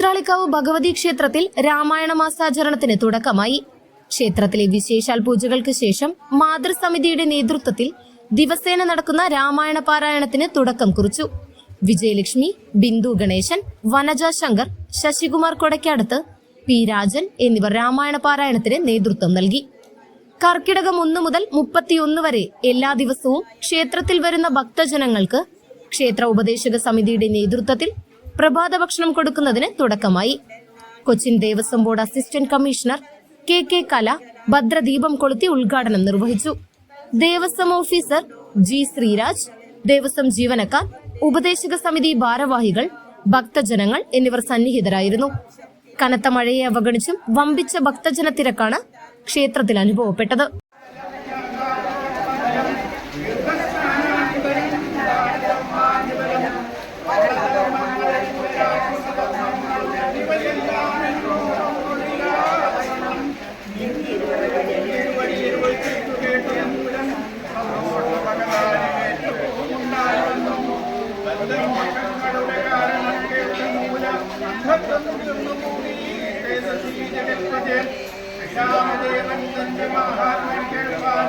ഉത്രാളിക്കാവ് ഭഗവതി ക്ഷേത്രത്തിൽ രാമായണ മാസാചരണത്തിന് തുടക്കമായി. ക്ഷേത്രത്തിലെ വിശേഷാൽ പൂജകൾക്ക് ശേഷം മാതൃസമിതിയുടെ നേതൃത്വത്തിൽ ദിവസേന നടക്കുന്ന രാമായണ പാരായണത്തിന് തുടക്കം കുറിച്ചു. വിജയലക്ഷ്മി ബിന്ദു ഗണേശൻ വനജ ശങ്കർ ശശികുമാർ കൊടക്കാടത്ത് പി രാജൻ എന്നിവർ രാമായണ പാരായണത്തിന് നേതൃത്വം നൽകി. കർക്കിടകം ഒന്ന് മുതൽ മുപ്പത്തിയൊന്ന് വരെ എല്ലാ ദിവസവും ക്ഷേത്രത്തിൽ വരുന്ന ഭക്തജനങ്ങൾക്ക് ക്ഷേത്ര ഉപദേശക സമിതിയുടെ നേതൃത്വത്തിൽ പ്രഭാത ഭക്ഷണം കൊടുക്കുന്നതിന് തുടക്കമായി. Cochin Devaswom board assistant commissioner K K Kala ഭദ്രദീപം കൊളുത്തി ഉദ്ഘാടനം നിർവഹിച്ചു. ദേവസ്വം ഓഫീസർ ജി ശ്രീരാജ് ദേവസ്വം ജീവനക്കാർ ഉപദേശക സമിതി ഭാരവാഹികൾ ഭക്തജനങ്ങൾ എന്നിവർ സന്നിഹിതരായിരുന്നു. കനത്ത മഴയെ അവഗണിച്ചും വമ്പിച്ച ഭക്തജന തിരക്കാണ് ക്ഷേത്രത്തിൽ അനുഭവപ്പെട്ടത്. പരമാ